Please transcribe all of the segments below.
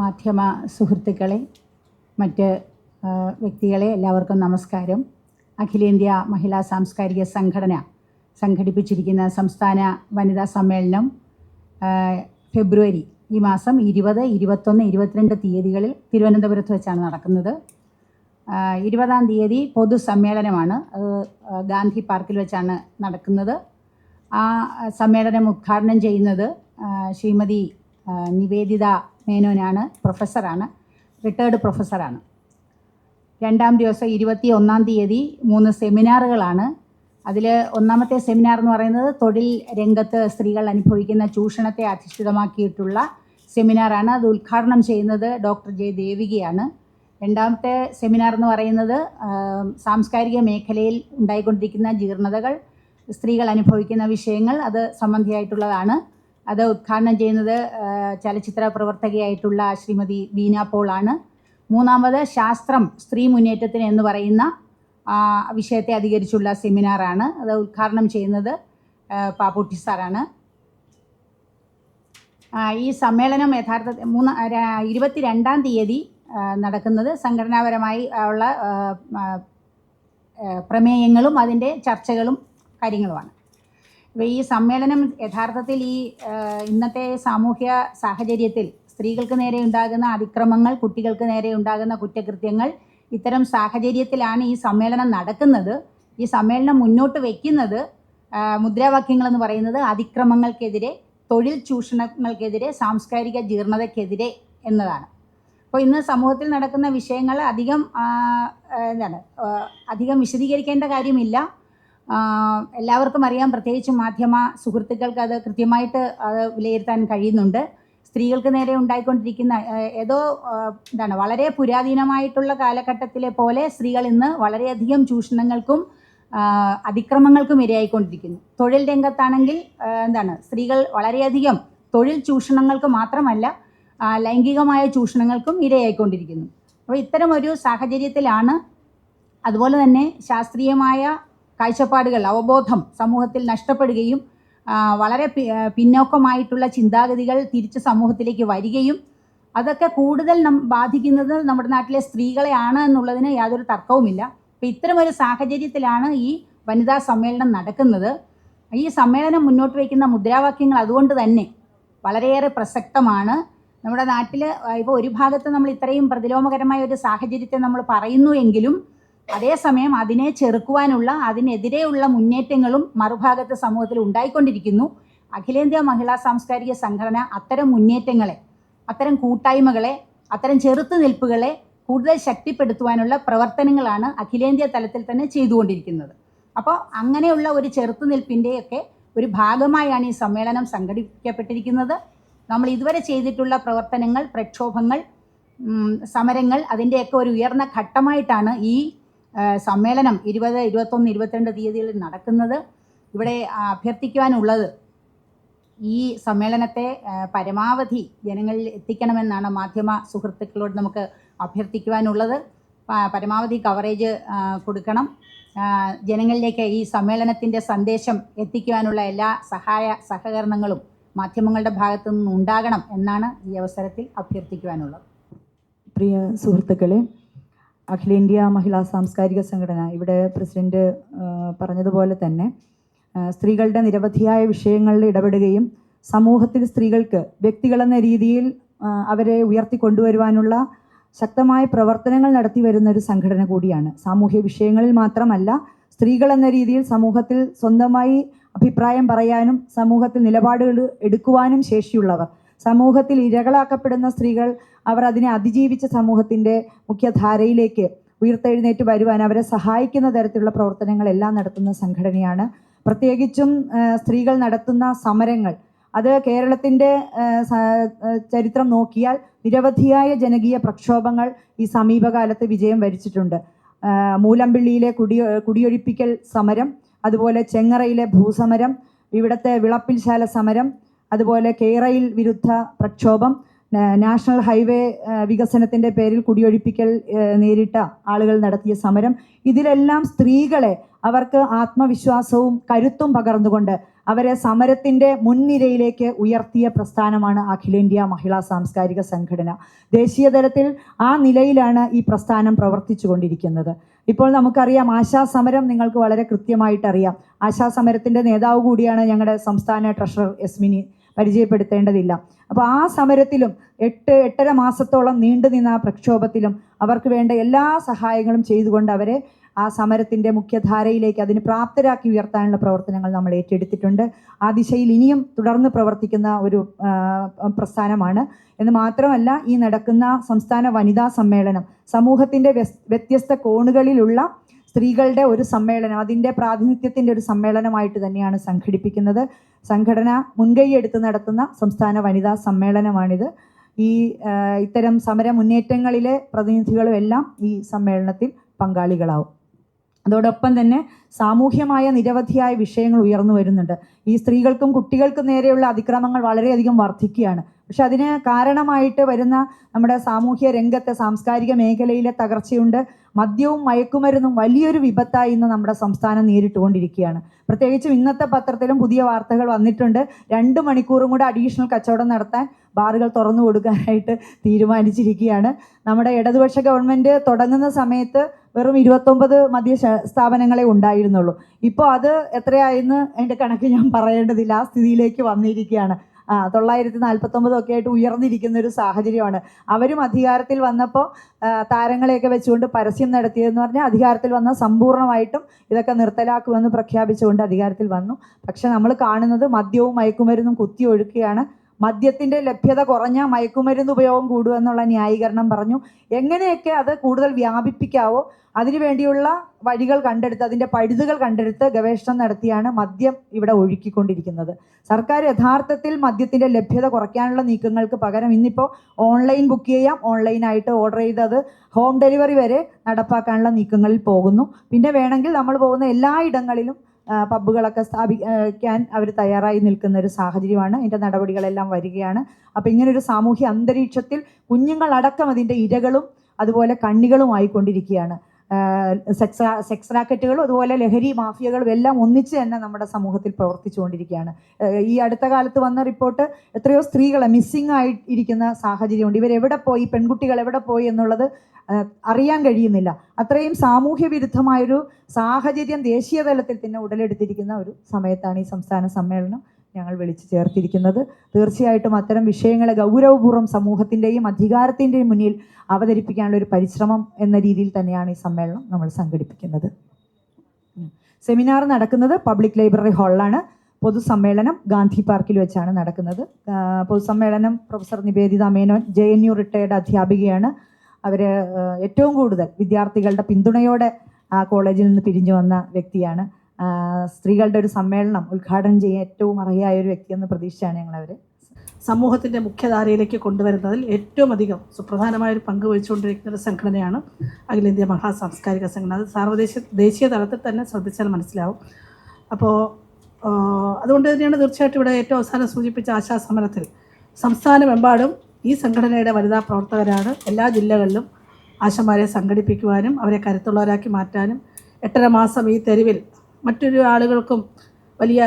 മാധ്യമ സുഹൃത്തുക്കളെ മറ്റ് വ്യക്തികളെ എല്ലാവർക്കും നമസ്കാരം. അഖിലേന്ത്യാ മഹിളാ സാംസ്കാരിക സംഘടന സംഘടിപ്പിച്ചിരിക്കുന്ന സംസ്ഥാന വനിതാ സമ്മേളനം ഫെബ്രുവരി ഈ മാസം ഇരുപത് ഇരുപത്തൊന്ന് ഇരുപത്തിരണ്ട് തീയതികളിൽ തിരുവനന്തപുരത്ത് വെച്ചാണ് നടക്കുന്നത്. ഇരുപതാം തീയതി പൊതുസമ്മേളനമാണ്. അത് ഗാന്ധി പാർക്കിൽ വെച്ചാണ് നടക്കുന്നത്. ആ സമ്മേളനം ഉദ്ഘാടനം ചെയ്യുന്നത് ശ്രീമതി നിവേദിത മേനോനാണ് പ്രൊഫസറാണ് റിട്ടയർഡ് പ്രൊഫസറാണ്. രണ്ടാം ദിവസം ഇരുപത്തി ഒന്നാം തീയതി മൂന്ന് സെമിനാറുകളാണ്. അതിൽ ഒന്നാമത്തെ സെമിനാർ എന്ന് പറയുന്നത് തൊഴിൽ രംഗത്ത് സ്ത്രീകൾ അനുഭവിക്കുന്ന ചൂഷണത്തെ അധിഷ്ഠിതമാക്കിയിട്ടുള്ള സെമിനാറാണ്. അത് ഉദ്ഘാടനം ചെയ്യുന്നത് ഡോക്ടർ ജെ ദേവികയാണ്. രണ്ടാമത്തെ സെമിനാർ എന്ന് പറയുന്നത് സാംസ്കാരിക മേഖലയിൽ ഉണ്ടായിക്കൊണ്ടിരിക്കുന്ന ജീർണതകൾ സ്ത്രീകൾ അനുഭവിക്കുന്ന വിഷയങ്ങൾ അത് സംബന്ധിയായിട്ടുള്ളതാണ്. അത് ഉദ്ഘാടനം ചെയ്യുന്നത് ചലച്ചിത്ര പ്രവർത്തകയായിട്ടുള്ള ശ്രീമതി ബീന പോളാണ്. മൂന്നാമത് ശാസ്ത്രം സ്ത്രീ മുന്നേറ്റത്തിന് എന്ന് പറയുന്ന വിഷയത്തെ അധികരിച്ചുള്ള സെമിനാറാണ് അത് ഉദ്ഘാടനം ചെയ്യുന്നത് പാപ്പുട്ടി സാറാണ്. ഈ സമ്മേളനം യഥാർത്ഥ മൂന്ന് ഇരുപത്തി ഇരുപത്തിരണ്ടാം തീയതി നടക്കുന്നത്. സംഘടനാപരമായി ഉള്ള പ്രമേയങ്ങളും അതിന്റെ ചർച്ചകളും കാര്യങ്ങളുമാണ്. അപ്പോൾ ഈ സമ്മേളനം യഥാർത്ഥത്തിൽ ഈ ഇന്നത്തെ സാമൂഹ്യ സാഹചര്യത്തിൽ സ്ത്രീകൾക്ക് നേരെ ഉണ്ടാകുന്ന അതിക്രമങ്ങൾ കുട്ടികൾക്ക് നേരെ ഉണ്ടാകുന്ന കുറ്റകൃത്യങ്ങൾ ഇത്തരം സാഹചര്യത്തിലാണ് ഈ സമ്മേളനം നടക്കുന്നത്. ഈ സമ്മേളനം മുന്നോട്ട് വയ്ക്കുന്നത് മുദ്രാവാക്യങ്ങൾ എന്ന് പറയുന്നത് അതിക്രമങ്ങൾക്കെതിരെ തൊഴിൽ ചൂഷണങ്ങൾക്കെതിരെ സാംസ്കാരിക ജീർണതയ്ക്കെതിരെ എന്നതാണ്. അപ്പോൾ ഇന്ന് സമൂഹത്തിൽ നടക്കുന്ന വിഷയങ്ങൾ അധികം എന്താണ് അധികം വിശദീകരിക്കേണ്ട കാര്യമില്ല. എല്ലാവർക്കും അറിയാം. പ്രത്യേകിച്ച് മാധ്യമ സുഹൃത്തുക്കൾക്ക് അത് കൃത്യമായിട്ട് അത് വിലയിരുത്താൻ കഴിയുന്നുണ്ട്. സ്ത്രീകൾക്ക് നേരെ ഉണ്ടായിക്കൊണ്ടിരിക്കുന്ന ഏതോ എന്താണ് വളരെ പുരാതീനമായിട്ടുള്ള കാലഘട്ടത്തിലെ പോലെ സ്ത്രീകൾ ഇന്ന് വളരെയധികം ചൂഷണങ്ങൾക്കും അതിക്രമങ്ങൾക്കും ഇരയായിക്കൊണ്ടിരിക്കുന്നു. തൊഴിൽ രംഗത്താണെങ്കിൽ എന്താണ് സ്ത്രീകൾ വളരെയധികം തൊഴിൽ ചൂഷണങ്ങൾക്ക് മാത്രമല്ല ലൈംഗികമായ ചൂഷണങ്ങൾക്കും ഇരയായിക്കൊണ്ടിരിക്കുന്നു. അപ്പോൾ ഇത്തരമൊരു സാഹചര്യത്തിലാണ് അതുപോലെ തന്നെ ശാസ്ത്രീയമായ കാഴ്ചപ്പാടുകൾ അവബോധം സമൂഹത്തിൽ നഷ്ടപ്പെടുകയും വളരെ പിന്നോക്കമായിട്ടുള്ള ചിന്താഗതികൾ തിരിച്ച് സമൂഹത്തിലേക്ക് വരികയും അതൊക്കെ കൂടുതൽ നം ബാധിക്കുന്നത് നമ്മുടെ നാട്ടിലെ സ്ത്രീകളെയാണ് എന്നുള്ളതിന് യാതൊരു തർക്കവുമില്ല. അപ്പം ഇത്തരമൊരു സാഹചര്യത്തിലാണ് ഈ വനിതാ സമ്മേളനം നടക്കുന്നത്. ഈ സമ്മേളനം മുന്നോട്ട് വയ്ക്കുന്ന മുദ്രാവാക്യങ്ങൾ അതുകൊണ്ട് തന്നെ വളരെയേറെ പ്രസക്തമാണ്. നമ്മുടെ നാട്ടിൽ ഇപ്പോൾ ഒരു ഭാഗത്ത് നമ്മൾ ഇത്രയും പ്രതിലോമകരമായ ഒരു സാഹചര്യത്തെ നമ്മൾ പറയുന്നു എങ്കിലും അതേസമയം അതിനെ ചെറുക്കുവാനുള്ള അതിനെതിരെയുള്ള മുന്നേറ്റങ്ങളും മറുഭാഗത്ത് സമൂഹത്തിൽ ഉണ്ടായിക്കൊണ്ടിരിക്കുന്നു. അഖിലേന്ത്യാ മഹിളാ സാംസ്കാരിക സംഘടന അത്തരം മുന്നേറ്റങ്ങളെ അത്തരം കൂട്ടായ്മകളെ അത്തരം ചെറുത്തുനിൽപ്പുകളെ കൂടുതൽ ശക്തിപ്പെടുത്തുവാനുള്ള പ്രവർത്തനങ്ങളാണ് അഖിലേന്ത്യാ തലത്തിൽ തന്നെ ചെയ്തുകൊണ്ടിരിക്കുന്നത്. അപ്പോൾ അങ്ങനെയുള്ള ഒരു ചെറുത്തുനിൽപ്പിന്റെയൊക്കെ ഒരു ഭാഗമായാണ് ഈ സമ്മേളനം സംഘടിപ്പിക്കപ്പെട്ടിരിക്കുന്നത്. നമ്മൾ ഇതുവരെ ചെയ്തിട്ടുള്ള പ്രവർത്തനങ്ങൾ പ്രക്ഷോഭങ്ങൾ സമരങ്ങൾ അതിന്റെയൊക്കെ ഒരു ഉയർന്ന ഘട്ടമായിട്ടാണ് ഈ സമ്മേളനം ഇരുപത് ഇരുപത്തൊന്ന് ഇരുപത്തിരണ്ട് തീയതികളിൽ നടക്കുന്നത്. ഇവിടെ അഭ്യർത്ഥിക്കുവാനുള്ളത് ഈ സമ്മേളനത്തെ പരമാവധി ജനങ്ങളിൽ എത്തിക്കണമെന്നാണ് മാധ്യമ സുഹൃത്തുക്കളോട് നമുക്ക് അഭ്യർത്ഥിക്കുവാനുള്ളത്. പരമാവധി കവറേജ് കൊടുക്കണം. ജനങ്ങളിലേക്ക് ഈ സമ്മേളനത്തിന്റെ സന്ദേശം എത്തിക്കുവാനുള്ള എല്ലാ സഹായ സഹകരണങ്ങളും മാധ്യമങ്ങളുടെ ഭാഗത്തു നിന്നും ഉണ്ടാകണം എന്നാണ് ഈ അവസരത്തിൽ അഭ്യർത്ഥിക്കുവാനുള്ളത്. പ്രിയ സുഹൃത്തുക്കളെ അഖിലേന്ത്യാ മഹിളാ സാംസ്കാരിക സംഘടന ഇവിടെ പ്രസിഡന്റ് പറഞ്ഞതുപോലെ തന്നെ സ്ത്രീകളുടെ നിരവധിയായ വിഷയങ്ങളിൽ ഇടപെടുകയും സമൂഹത്തിൽ സ്ത്രീകൾക്ക് വ്യക്തികളെന്ന രീതിയിൽ അവരെ ഉയർത്തിക്കൊണ്ടുവരുവാനുള്ള ശക്തമായ പ്രവർത്തനങ്ങൾ നടത്തി വരുന്ന ഒരു സംഘടന കൂടിയാണ്. സാമൂഹ്യ വിഷയങ്ങളിൽ മാത്രമല്ല സ്ത്രീകൾ എന്ന രീതിയിൽ സമൂഹത്തിൽ സ്വന്തമായി അഭിപ്രായം പറയാനും സമൂഹത്തിൽ നിലപാടുകൾ എടുക്കുവാനും ശേഷിയുള്ളവർ. സമൂഹത്തിൽ ഇരകളാക്കപ്പെടുന്ന സ്ത്രീകൾ അവർ അതിനെ അതിജീവിച്ച സമൂഹത്തിന്റെ മുഖ്യധാരയിലേക്ക് ഉയർത്തെഴുന്നേറ്റ് വരുവാൻ അവരെ സഹായിക്കുന്ന തരത്തിലുള്ള പ്രവർത്തനങ്ങളെല്ലാം നടത്തുന്ന സംഘടനയാണ്. പ്രത്യേകിച്ചും സ്ത്രീകൾ നടത്തുന്ന സമരങ്ങൾ. അത് കേരളത്തിന്റെ ചരിത്രം നോക്കിയാൽ നിരവധിയായ ജനകീയ പ്രക്ഷോഭങ്ങൾ ഈ സമീപകാലത്ത് വിജയം വരിച്ചിട്ടുണ്ട്. മൂലമ്പിള്ളിയിലെ കുടി കുടിയൊഴിപ്പിക്കൽ സമരം അതുപോലെ ചെങ്ങറയിലെ ഭൂസമരം ഇവിടുത്തെ വിളപ്പിൽശാല സമരം അതുപോലെ കേരയിൽ വിരുദ്ധ പ്രക്ഷോഭം നാഷണൽ ഹൈവേ വികസനത്തിന്റെ പേരിൽ കുടിയൊഴിപ്പിക്കൽ നേരിട്ട ആളുകൾ നടത്തിയ സമരം. ഇതിലെല്ലാം സ്ത്രീകളെ അവർക്ക് ആത്മവിശ്വാസവും കരുത്തും പകർന്നുകൊണ്ട് അവരെ സമരത്തിന്റെ മുൻനിരയിലേക്ക് ഉയർത്തിയ പ്രസ്ഥാനമാണ് അഖിലേന്ത്യാ മഹിളാ സാംസ്കാരിക സംഘടന. ദേശീയ തലത്തിൽ ആ നിലയിലാണ് ഈ പ്രസ്ഥാനം പ്രവർത്തിച്ചു കൊണ്ടിരിക്കുന്നത് ഇപ്പോൾ നമുക്കറിയാം ആശാ സമരം നിങ്ങൾക്ക് വളരെ കൃത്യമായിട്ടറിയാം. ആശാ സമരത്തിന്റെ നേതാവ് കൂടിയാണ് ഞങ്ങളുടെ സംസ്ഥാന ട്രഷറർ എസ്മിനി പരിചയപ്പെടുത്തേണ്ടതില്ല. അപ്പോൾ ആ സമരത്തിലും എട്ട് എട്ടര മാസത്തോളം നീണ്ടുനിന്ന ആ പ്രക്ഷോഭത്തിലും അവർക്ക് വേണ്ട എല്ലാ സഹായങ്ങളും ചെയ്തുകൊണ്ട് അവരെ ആ സമരത്തിന്റെ മുഖ്യധാരയിലേക്ക് അതിന് പ്രാപ്തരാക്കി ഉയർത്താനുള്ള പ്രവർത്തനങ്ങൾ നമ്മൾ ഏറ്റെടുത്തിട്ടുണ്ട്. ആ ദിശയിൽ ഇനിയും തുടർന്ന് പ്രവർത്തിക്കുന്ന ഒരു പ്രസ്ഥാനമാണ്. എന്ന് മാത്രമല്ല ഈ നടക്കുന്ന സംസ്ഥാന വനിതാ സമ്മേളനം സമൂഹത്തിന്റെ വ്യത്യസ്ത കോണുകളിലുള്ള സ്ത്രീകളുടെ ഒരു സമ്മേളനം അതിന്റെ പ്രാതിനിധ്യത്തിന്റെ ഒരു സമ്മേളനമായിട്ട് തന്നെയാണ് സംഘടിപ്പിക്കുന്നത്. സംഘടന മുൻകൈയെടുത്ത് നടത്തുന്ന സംസ്ഥാന വനിതാ സമ്മേളനമാണിത്. ഈ ഇത്തരം സമര മുന്നേറ്റങ്ങളിലെ പ്രതിനിധികളും എല്ലാം ഈ സമ്മേളനത്തിൽ പങ്കാളികളാവും. അതോടൊപ്പം തന്നെ സാമൂഹ്യമായ നിരവധിയായ വിഷയങ്ങൾ ഉയർന്നു വരുന്നുണ്ട്. ഈ സ്ത്രീകൾക്കും കുട്ടികൾക്കും നേരെയുള്ള അതിക്രമങ്ങൾ വളരെയധികം വർദ്ധിക്കുകയാണ്. പക്ഷെ അതിന് കാരണമായിട്ട് വരുന്ന നമ്മുടെ സാമൂഹ്യ രംഗത്തെ സാംസ്കാരിക മേഖലയിലെ തകർച്ചയുണ്ട്. മദ്യവും മയക്കുമരുന്നും വലിയൊരു വിപത്തായി ഇന്ന് നമ്മുടെ സംസ്ഥാനം നേരിട്ടുകൊണ്ടിരിക്കുകയാണ്. പ്രത്യേകിച്ചും ഇന്നത്തെ പത്രത്തിലും പുതിയ വാർത്തകൾ വന്നിട്ടുണ്ട്. രണ്ട് മണിക്കൂറും കൂടെ അഡീഷണൽ കച്ചവടം നടത്താൻ ബാറുകൾ തുറന്നു കൊടുക്കാനായിട്ട് തീരുമാനിച്ചിരിക്കുകയാണ്. നമ്മുടെ ഇടതുപക്ഷ ഗവൺമെന്റ് തുടങ്ങുന്ന സമയത്ത് വെറും ഇരുപത്തൊമ്പത് മദ്യ സ്ഥാപനങ്ങളെ ഉണ്ടായിരുന്നുള്ളൂ. ഇപ്പോൾ അത് എത്രയായെന്ന് അതിന്റെ കണക്ക് ഞാൻ പറയേണ്ടതില്ല. ആ സ്ഥിതിയിലേക്ക് വന്നിരിക്കുകയാണ്. തൊള്ളായിരത്തി നാൽപ്പത്തൊമ്പതും ഒക്കെ ആയിട്ട് ഉയർന്നിരിക്കുന്ന ഒരു സാഹചര്യമാണ്. അവരും അധികാരത്തിൽ വന്നപ്പോൾ താരങ്ങളെയൊക്കെ വെച്ചുകൊണ്ട് പരസ്യം നടത്തിയതെന്ന് പറഞ്ഞാൽ അധികാരത്തിൽ വന്ന സമ്പൂർണമായിട്ടും ഇതൊക്കെ നിർത്തലാക്കുമെന്ന് പ്രഖ്യാപിച്ചുകൊണ്ട് അധികാരത്തിൽ വന്നു. പക്ഷെ നമ്മൾ കാണുന്നത് മദ്യവും മയക്കുമരുന്നും കുത്തി മദ്യത്തിന്റെ ലഭ്യത കുറഞ്ഞ മയക്കുമരുന്ന് ഉപയോഗം കൂടുമെന്നുള്ള ന്യായീകരണം പറഞ്ഞു. എങ്ങനെയൊക്കെ അത് കൂടുതൽ വ്യാപിപ്പിക്കാവോ അതിനുവേണ്ടിയുള്ള വഴികൾ കണ്ടെടുത്ത് അതിന്റെ പഴുതുകൾ കണ്ടെടുത്ത് ഗവേഷണം നടത്തിയാണ് മദ്യം ഇവിടെ ഒഴുക്കിക്കൊണ്ടിരിക്കുന്നത്. സർക്കാർ യഥാർത്ഥത്തിൽ മദ്യത്തിന്റെ ലഭ്യത കുറയ്ക്കാനുള്ള നീക്കങ്ങൾക്ക് പകരം ഇന്നിപ്പോൾ ഓൺലൈൻ ബുക്ക് ചെയ്യാം. ഓൺലൈനായിട്ട് ഓർഡർ ചെയ്തത് ഹോം ഡെലിവറി വരെ നടപ്പാക്കാനുള്ള നീക്കങ്ങളിൽ പോകുന്നു. പിന്നെ വേണമെങ്കിൽ നമ്മൾ പോകുന്ന എല്ലാ ഇടങ്ങളിലും പബ്ബുകളൊക്കെ സ്ഥാപിക്കാൻ അവർ തയ്യാറായി നിൽക്കുന്ന ഒരു സാഹചര്യമാണ്. അതിന്റെ നടപടികളെല്ലാം വരികയാണ്. അപ്പോൾ ഇങ്ങനൊരു സാമൂഹ്യ അന്തരീക്ഷത്തിൽ കുഞ്ഞുങ്ങളടക്കം അതിന്റെ ഇരകളും അതുപോലെ കണ്ണികളുമായി കൊണ്ടിരിക്കുകയാണ് സെക്സ് സെക്സ് റാക്കറ്റുകളും അതുപോലെ ലഹരി മാഫിയകളും എല്ലാം ഒന്നിച്ച് തന്നെ നമ്മുടെ സമൂഹത്തിൽ പ്രവർത്തിച്ചുകൊണ്ടിരിക്കുകയാണ്. ഈ അടുത്ത കാലത്ത് വന്ന റിപ്പോർട്ട് എത്രയോ സ്ത്രീകളെ മിസ്സിംഗ് ആയി ഇരിക്കുന്ന സാഹചര്യമുണ്ട്. ഇവരെവിടെ പോയി? പെൺകുട്ടികൾ എവിടെ പോയി എന്നുള്ളത് അറിയാൻ കഴിയുന്നില്ല. അത്രയും സാമൂഹ്യ വിരുദ്ധമായൊരു സാഹചര്യം ദേശീയ തലത്തിൽ തന്നെ ഉടലെടുത്തിരിക്കുന്ന ഒരു സമയത്താണ് ഈ സംസ്ഥാന സമ്മേളനം ഞങ്ങൾ വിളിച്ചു ചേർത്തിരിക്കുന്നത്. തീർച്ചയായിട്ടും അത്തരം വിഷയങ്ങളെ ഗൗരവപൂർവം സമൂഹത്തിന്റെയും അധികാരത്തിന്റെയും മുന്നിൽ അവതരിപ്പിക്കാനുള്ള ഒരു പരിശ്രമം എന്ന രീതിയിൽ തന്നെയാണ് ഈ സമ്മേളനം നമ്മൾ സംഘടിപ്പിക്കുന്നത്. സെമിനാർ നടക്കുന്നത് പബ്ലിക് ലൈബ്രറി ഹാളിലാണ്. പൊതുസമ്മേളനം ഗാന്ധി പാർക്കിൽ വെച്ചാണ് നടക്കുന്നത്. പൊതുസമ്മേളനം professor Nivedita Menon J N U retired അധ്യാപികയാണ്. അവർ ഏറ്റവും കൂടുതൽ വിദ്യാർത്ഥികളുടെ പിന്തുണയോടെ ആ കോളേജിൽ നിന്ന് പിരിഞ്ഞു വന്ന വ്യക്തിയാണ്. സ്ത്രീകളുടെ ഒരു സമ്മേളനം ഉദ്ഘാടനം ചെയ്യാൻ ഏറ്റവും അർഹയായ ഒരു വ്യക്തി വ്യക്തിയെന്ന് പ്രതീക്ഷയാണ് അവർ സമൂഹത്തിന്റെ മുഖ്യധാരയിലേക്ക് കൊണ്ടുവരുന്നതിൽ ഏറ്റവും അധികം സുപ്രധാനമായ ഒരു പങ്ക് വഹിച്ചുകൊണ്ടിരിക്കുന്ന ഒരു സംഘടനയാണ് അഖിലേന്ത്യാ മഹാ സാംസ്കാരിക സംഘടന. അത് സാർവദേശ ദേശീയ തലത്തിൽ തന്നെ ശ്രദ്ധിച്ചാൽ മനസ്സിലാവും. അപ്പോൾ അതുകൊണ്ട് തന്നെയാണ് തീർച്ചയായിട്ടും ഇവിടെ ഏറ്റവും അവസാനം സൂചിപ്പിച്ച ആശാസമരത്തിൽ സംസ്ഥാനമെമ്പാടും ഈ സംഘടനയുടെ വനിതാ പ്രവർത്തകരാണ് എല്ലാ ജില്ലകളിലും ആശമാരെ സംഘടിപ്പിക്കുവാനും അവരെ കരുത്തുള്ളവരാക്കി മാറ്റാനും എട്ടര മാസം ഈ തെരുവിൽ മറ്റൊരു ആളുകൾക്കും വലിയ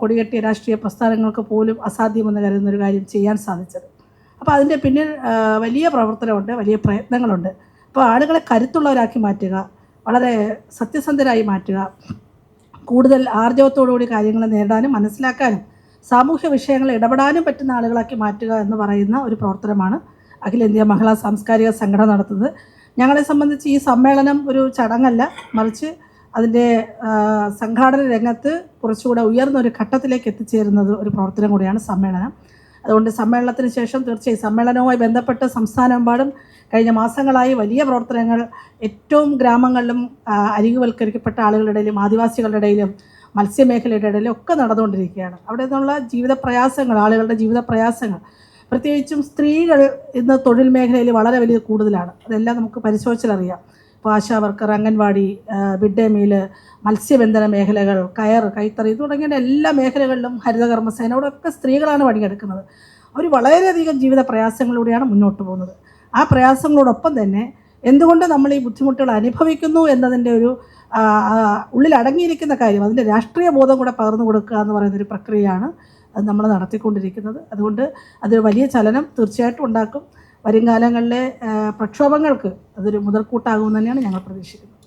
കൊടികെട്ടിയ രാഷ്ട്രീയ പ്രസ്ഥാനങ്ങൾക്ക് പോലും അസാധ്യമെന്ന് കരുതുന്ന ഒരു കാര്യം ചെയ്യാൻ സാധിച്ചത്. അപ്പോൾ അതിന്റെ പിന്നിൽ വലിയ പ്രവർത്തനമുണ്ട് വലിയ പ്രയത്നങ്ങളുണ്ട്. അപ്പോൾ ആളുകളെ കരുത്തുള്ളവരാക്കി മാറ്റുക വളരെ സത്യസന്ധരായി മാറ്റുക കൂടുതൽ ആർജവത്തോടുകൂടി കാര്യങ്ങളെ നേരിടാനും മനസ്സിലാക്കാനും സാമൂഹ്യ വിഷയങ്ങളെ ഇടപെടാനും പറ്റുന്ന ആളുകളാക്കി മാറ്റുക എന്ന് പറയുന്ന ഒരു പ്രവർത്തനമാണ് അഖിലേന്ത്യാ മഹിളാ സാംസ്കാരിക സംഘടന നടത്തുന്നത്. ഞങ്ങളെ സംബന്ധിച്ച് ഈ സമ്മേളനം ഒരു ചടങ്ങല്ല മറിച്ച് അതിന്റെ സംഘാടന രംഗത്ത് കുറച്ചുകൂടെ ഉയർന്ന ഒരു ഘട്ടത്തിലേക്ക് എത്തിച്ചേരുന്നത് ഒരു പ്രവർത്തനം കൂടിയാണ് സമ്മേളനം. അതുകൊണ്ട് സമ്മേളനത്തിന് ശേഷം തീർച്ചയായും സമ്മേളനവുമായി ബന്ധപ്പെട്ട് സംസ്ഥാനമെമ്പാടും കഴിഞ്ഞ മാസങ്ങളായി വലിയ പ്രവർത്തനങ്ങൾ ഏറ്റവും ഗ്രാമങ്ങളിലും അരികുവൽക്കരിക്കപ്പെട്ട ആളുകളുടെ ഇടയിലും ആദിവാസികളുടെ ഇടയിലും മത്സ്യമേഖലയുടെ ഇടയിലും ഒക്കെ നടന്നുകൊണ്ടിരിക്കുകയാണ്. അവിടെ നിന്നുള്ള ജീവിത പ്രയാസങ്ങൾ ആളുകളുടെ ജീവിത പ്രയാസങ്ങൾ പ്രത്യേകിച്ചും സ്ത്രീകൾ ഇന്ന് തൊഴിൽ മേഖലയിൽ വളരെ വലിയ കൂടുതലാണ്. അതെല്ലാം നമുക്ക് പരിശോധിച്ചാലറിയാം. ASHA worker anganwadi mid day meal മത്സ്യബന്ധന മേഖലകൾ കയർ കൈത്തറി തുടങ്ങിയ എല്ലാ മേഖലകളിലും ഹരിതകർമ്മസേന അവിടെയൊക്കെ സ്ത്രീകളാണ് പണിയെടുക്കുന്നത്. അവർ വളരെയധികം ജീവിത പ്രയാസങ്ങളിലൂടെയാണ് മുന്നോട്ട് പോകുന്നത്. ആ പ്രയാസങ്ങളോടൊപ്പം തന്നെ എന്തുകൊണ്ട് നമ്മൾ ഈ ബുദ്ധിമുട്ടുകൾ അനുഭവിക്കുന്നു എന്നതിന്റെ ഒരു ഉള്ളിൽ അടങ്ങിയിരിക്കുന്ന കാര്യം അതിന്റെ രാഷ്ട്രീയ ബോധം കൂടെ പകർന്നു കൊടുക്കുക എന്ന് പറയുന്നൊരു പ്രക്രിയയാണ് നമ്മൾ നടത്തിക്കൊണ്ടിരിക്കുന്നത്. അതുകൊണ്ട് അത് വലിയ ചലനം തീർച്ചയായിട്ടും ഉണ്ടാക്കും. വരും കാലങ്ങളിലെ പ്രക്ഷോഭങ്ങൾക്ക് അതൊരു മുതൽക്കൂട്ടാകുമെന്ന് തന്നെയാണ് ഞങ്ങൾ പ്രതീക്ഷിക്കുന്നത്.